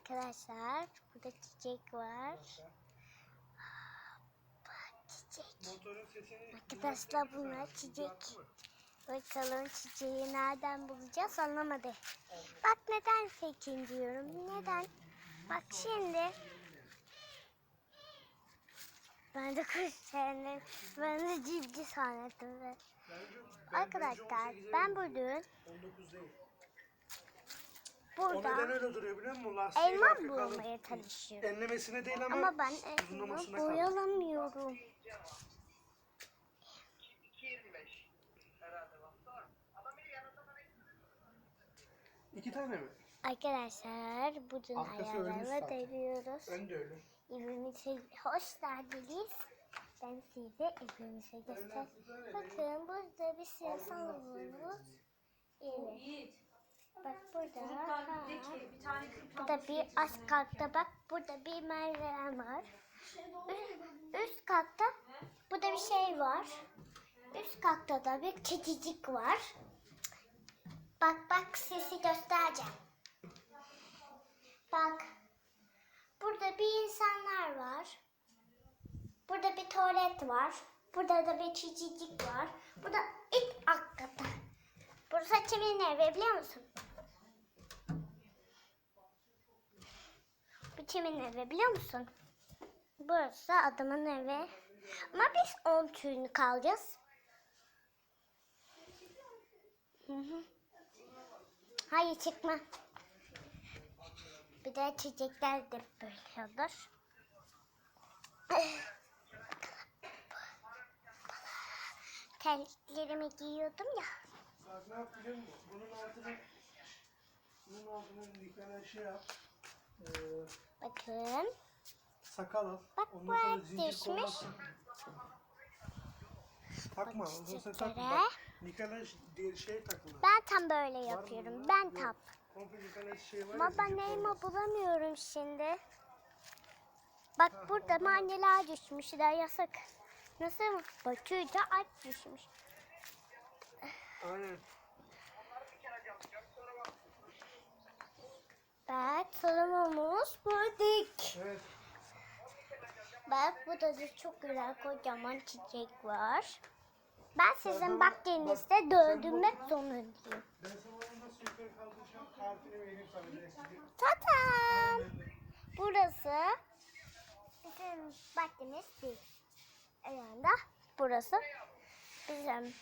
Arkadaşlar burada çiçek var. Bak çiçek. Arkadaşlar bunlar çiçek. Bakalım çiçeği nereden bulacağız anlamadı. Bak neden faking diyorum. Neden? Bak şimdi. Ben de kuş sevdim. Ben de civciv sanatım. Arkadaşlar ben bugün 19 değil. O burada neden öyle duruyor biliyor musun? Lastiği elma kalın. bulmaya çalışıyorum. Enlemesine değil ama, Ama ben elma uzunlamasına kalın. boyalamıyorum. İki tane mi? Arkadaşlar bugün Arkası ölmüş ayarlarla zaten. deniyoruz. Öyle. Evimize hoş geldiniz. Ben size evimize göster. Bakın burada bir siyah salonumuz. Evet. Yiğit. Bak burada. Ha. bir tane Burada bir alt katta bak burada bir merdiven var. Ü- Üst katta burada bir şey var. Üst katta da bir kedicik var. Bak bak sesi göstereceğim. Bak. Burada bir insanlar var. Burada bir tuvalet var. Burada da bir çizicik var. Burada ilk katta. Burası kimin evi biliyor musun? Kimin evi biliyor musun? Burası adamın evi. Ama biz 10 tüyünü kalacağız. Hı hı. Hayır çıkma. Bir de çiçekler de böyle olur. Terliklerimi giyiyordum ya. Bak ne yap biliyor musun? Bunun altına bunun altına bir tane şey yap. Ee, Bakın. sakal al. Bak Ondan bu düşmüş. Takma. Ondan sonra takma. Bak. Nikelaj diye şey takma. Ben tam böyle Var yapıyorum. Ben Yok. tam. Komple nikelaj şey var Ama ben koluna. bulamıyorum şimdi. Bak burada maneler düşmüşler yasak. Nasıl mı? Bakıyorca aç düşmüş. Aynen. Bak salonumuz bulduk. Evet. Bak burada da çok güzel kocaman çiçek var. Ben sizin Zaten- bahçenizde bak, sen döndürmek zorundayım. Tatam. Burası bizim bahçemiz değil. Yani burası bizim.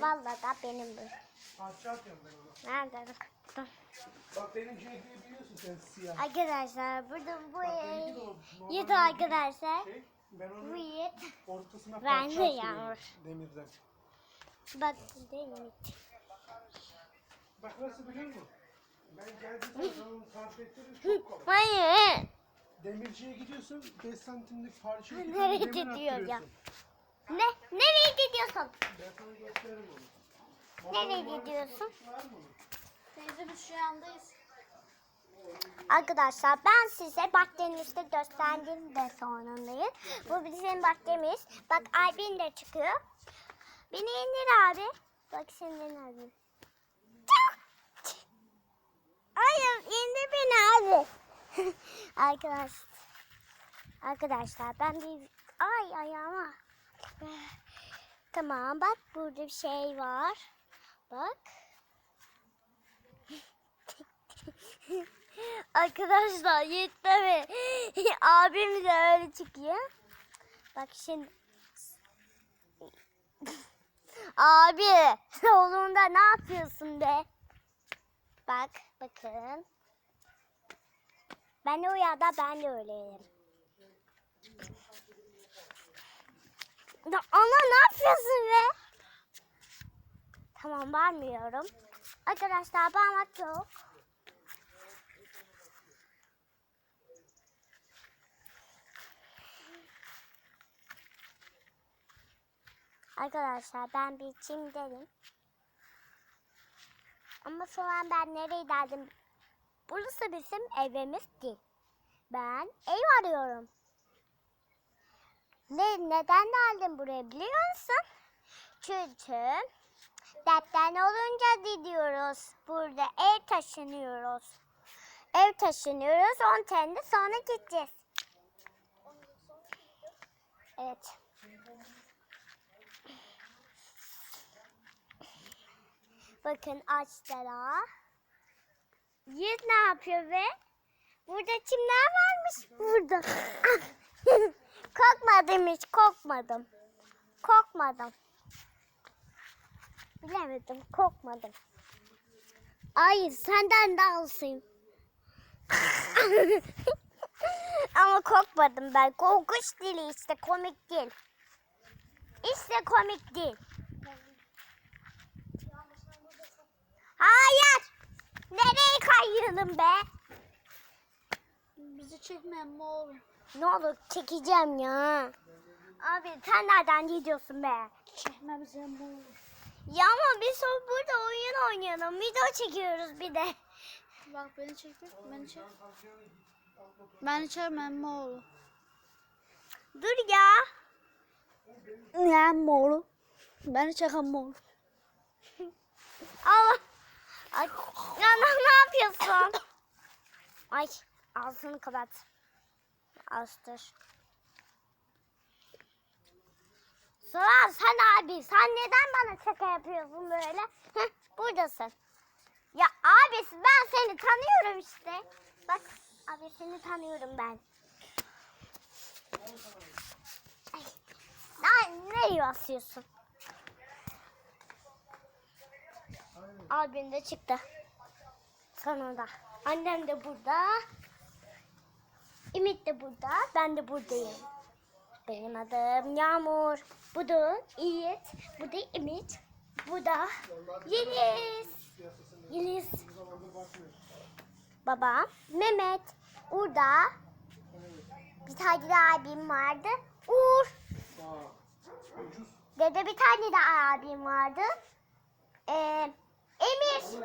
Vallahi da benim bu. Parça atıyorum ben ona. Nereden? Bak benim CD'yi biliyorsun sen siyah. Arkadaşlar burada bu Bak benimki de o normal Yiğit bir arkadaşlar. Şey, ben Bu onu ortasına Ben parça de atıyorum yağmur. demirden. Bak bu da. Bak nasıl biliyor musun? Ben geldiğim zaman onu tarif ettirir çok kolay. Hayır. Demirciye gidiyorsun 5 santimlik parça iki Nereye demir gidiyor ya? attırıyorsun. Ne? Nereye gidiyorsun? Ben sana gösteririm onu. Nereye gidiyorsun? Teyze biz şu andayız. Arkadaşlar ben size bahçemizde gösterdiğim de sonundayım. Bu bizim bahçemiz. Bak Albin de çıkıyor. Beni indir abi. Bak şimdi abi. Hayır indir beni abi. Arkadaş, arkadaşlar ben bir ay ayağıma. Tamam bak burada bir şey var. Bak. Arkadaşlar Yiğit tabi abim de öyle çıkıyor. Bak şimdi. Abi oğlunda ne yapıyorsun be? Bak bakın. Ben de uyada ben de öyleyim. Ya ana ne yapıyorsun be? Tamam bağırmıyorum. Arkadaşlar bağırmak yok. Arkadaşlar ben bir çim dedim. Ama şu ben nereye geldim? Burası bizim evimiz değil. Ben ev arıyorum. Ne, neden geldim buraya biliyor musun? Çünkü deprem olunca gidiyoruz. Burada ev taşınıyoruz. Ev taşınıyoruz. 10 tane sonra gideceğiz. Evet. Bakın ağaçlara. Yiğit ne yapıyor ve burada kimler varmış burada? korkmadım hiç korkmadım. Korkmadım. Bilemedim korkmadım. Hayır senden de alsın. Ama korkmadım ben. Korkunç değil işte komik değil. İşte komik değil. Hayır. Nereye kayalım be? Bizi çekmeyen mi oğlum? Ne olur çekeceğim ya. Abi sen nereden gidiyorsun be? Çekme bizi mi oğlum? Ya ama biz burada oyun oynayalım. Video çekiyoruz bir de. Bak beni çek bir, beni çek. Beni çekmeyen mi oğlum? Dur ya. Ne mi oğlum? Beni çeken mi oğlum? Allah. Ay, ya ne ne yapıyorsun? Ay ağzını kapat. Astır. Sıra sen abi. Sen neden bana şaka yapıyorsun böyle? Heh, buradasın. Ya abi ben seni tanıyorum işte. Bak abi seni tanıyorum ben. Ay, ne, nereye? Abim de çıktı. Sonunda. Annem de burada. Ümit de burada. Ben de buradayım. Benim adım Yağmur. Bu da Yiğit. Bu da Ümit. Bu da Yeliz. Yeliz. Babam Mehmet. Burada bir tane de abim vardı. Uğur. Dede bir tane de abim vardı. Ee, Emir.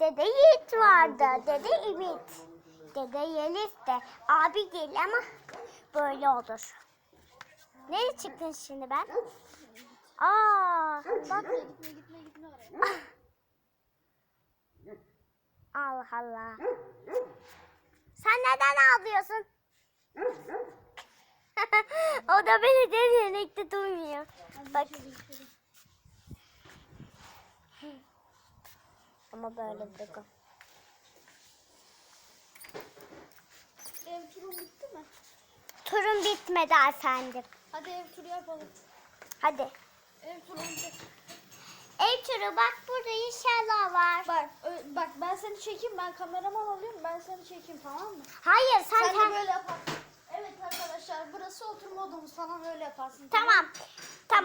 Dede Yiğit vardı. Dede Ümit. Dede Yeliz de. Abi değil ama böyle olur. Nereye çıktın şimdi ben? Aa, bak. Gitme gitme gitme oraya. Allah Allah. Sen neden ağlıyorsun? o da beni deneyekte durmuyor. Bak. Ama böyle bir Ev turu bitti mi? Turun bitmedi efendim. Hadi ev turu yapalım. Hadi. Ev turu bitti. Ev turu bak burada inşallah var. Bak, ö- bak ben seni çekeyim. Ben kameraman alıyorum. Ben seni çekeyim tamam mı? Hayır sen, Sen de böyle yaparsın. Evet arkadaşlar burası oturma odamız falan öyle yaparsın. Tamam. Tamam.